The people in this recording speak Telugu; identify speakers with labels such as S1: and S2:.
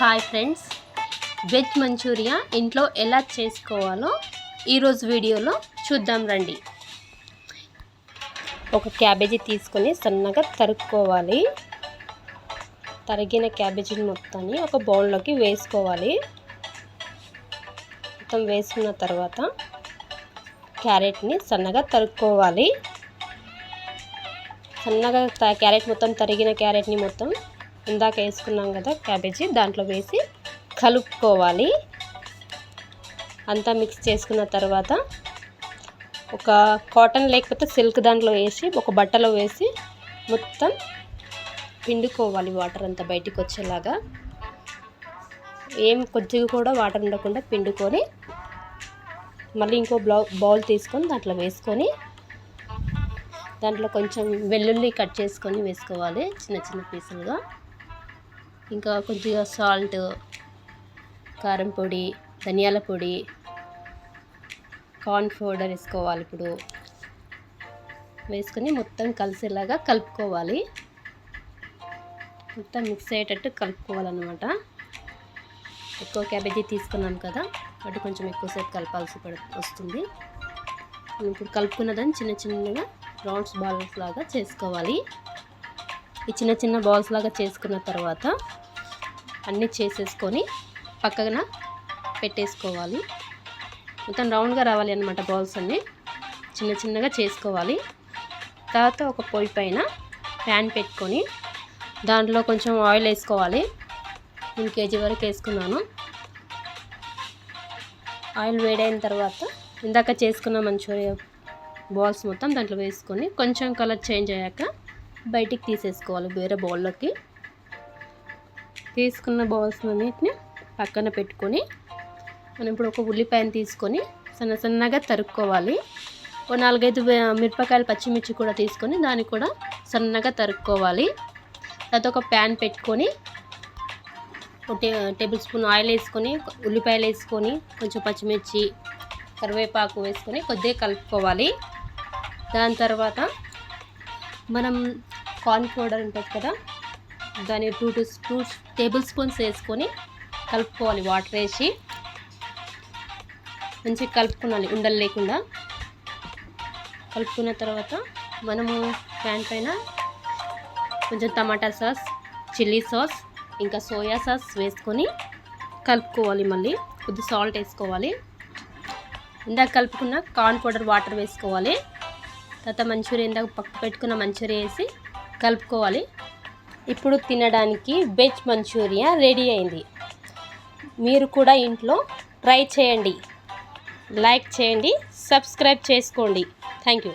S1: హాయ్ ఫ్రెండ్స్ వెజ్ మంచూరియా ఇంట్లో ఎలా చేసుకోవాలో ఈరోజు వీడియోలో చూద్దాం రండి. ఒక క్యాబేజీ తీసుకొని సన్నగా తరుక్కోవాలి. తరిగిన క్యాబేజీని మొత్తాన్ని ఒక బౌల్లోకి వేసుకోవాలి. మొత్తం వేసుకున్న తర్వాత క్యారెట్ని సన్నగా తరుక్కోవాలి. సన్నగా క్యారెట్ మొత్తం తరిగిన క్యారెట్ని మొత్తం ఇందాక వేసుకున్నాం కదా క్యాబేజీ దాంట్లో వేసి కలుపుకోవాలి. అంతా మిక్స్ చేసుకున్న తర్వాత ఒక కాటన్ లేకపోతే సిల్క్ దాంట్లో వేసి ఒక బట్టలో వేసి మొత్తం పిండుకోవాలి వాటర్ అంతా బయటికి వచ్చేలాగా. ఏం కొద్దిగా కూడా వాటర్ ఉండకుండా పిండుకొని మళ్ళీ ఇంకో బ్లౌ బౌల్ తీసుకొని దాంట్లో వేసుకొని దాంట్లో కొంచెం వెల్లుల్లి కట్ చేసుకొని వేసుకోవాలి చిన్న చిన్న పీసులుగా. ఇంకా కొద్దిగా సాల్ట్ కారం పొడి ధనియాల పొడి కార్న్ పౌడర్ వేసుకోవాలి ఇప్పుడు. వేసుకొని మొత్తం కలిసేలాగా కలుపుకోవాలి. మొత్తం మిక్స్ అయ్యేటట్టు కలుపుకోవాలన్నమాట. ఎక్కువ క్యాబేజీ తీసుకున్నాం కదా వాటి కొంచెం ఎక్కువసేపు కలపాల్సి పడ వస్తుంది. ఇప్పుడు కలుపుకున్నదాన్ని చిన్న చిన్నగా రౌండ్స్ బాల్స్ లాగా చేసుకోవాలి. ఈ చిన్న చిన్న బాల్స్ లాగా చేసుకున్న తర్వాత అన్నీ చేసేసుకొని పక్కన పెట్టేసుకోవాలి. మొత్తం రౌండ్గా రావాలి అనమాట బాల్స్ అన్నీ. చిన్న చిన్నగా చేసుకోవాలి. తర్వాత ఒక పొయ్యి పైన ప్యాన్ పెట్టుకొని దాంట్లో కొంచెం ఆయిల్ వేసుకోవాలి. నేను కేజీ వరకు వేసుకున్నాను. ఆయిల్ వేడైన తర్వాత ఇందాక చేసుకున్న మంచూరియా బాల్స్ మొత్తం దాంట్లో వేసుకొని కొంచెం కలర్ చేంజ్ అయ్యాక బయటికి తీసేసుకోవాలి వేరే బౌల్లోకి. తీసుకున్న బౌల్స్ అన్నిటిని పక్కన పెట్టుకొని మనం ఇప్పుడు ఒక ఉల్లిపాయను తీసుకొని సన్న సన్నగా తరుక్కోవాలి. ఓ నాలుగైదు మిరపకాయలు పచ్చిమిర్చి కూడా తీసుకొని దాన్ని కూడా సన్నగా తరుక్కోవాలి. తర్వాత ఒక ప్యాన్ పెట్టుకొని టేబుల్ స్పూన్ ఆయిల్ వేసుకొని ఉల్లిపాయలు వేసుకొని కొంచెం పచ్చిమిర్చి కరివేపాకు వేసుకొని కొద్దిగా కలుపుకోవాలి. దాని తర్వాత మనం కార్న్ పౌడర్ ఉంటుంది కదా దాని two two two tablespoons వేసుకొని కలుపుకోవాలి వాటర్ వేసి. మంచిగా కలుపుకోవాలి ఉండలు లేకుండా. కలుపుకున్న తర్వాత మనము ప్యాన్ పైన కొంచెం టమాటా సాస్ చిల్లీ సాస్ ఇంకా సోయా సాస్ వేసుకొని కలుపుకోవాలి మళ్ళీ. కొద్ది సాల్ట్ వేసుకోవాలి. ఇందాక కలుపుకున్న కార్న్ పౌడర్ వాటర్ వేసుకోవాలి. తర్వాత మంచూరియా ఇందాక పక్క పెట్టుకున్న మంచూరియా వేసి కలుపుకోవాలి. ఇప్పుడు తినడానికి వెజ్ మంచూరియా రెడీ అయింది. మీరు కూడా ఇంట్లో ట్రై చేయండి. లైక్ చేయండి సబ్స్క్రైబ్ చేసుకోండి. Thank you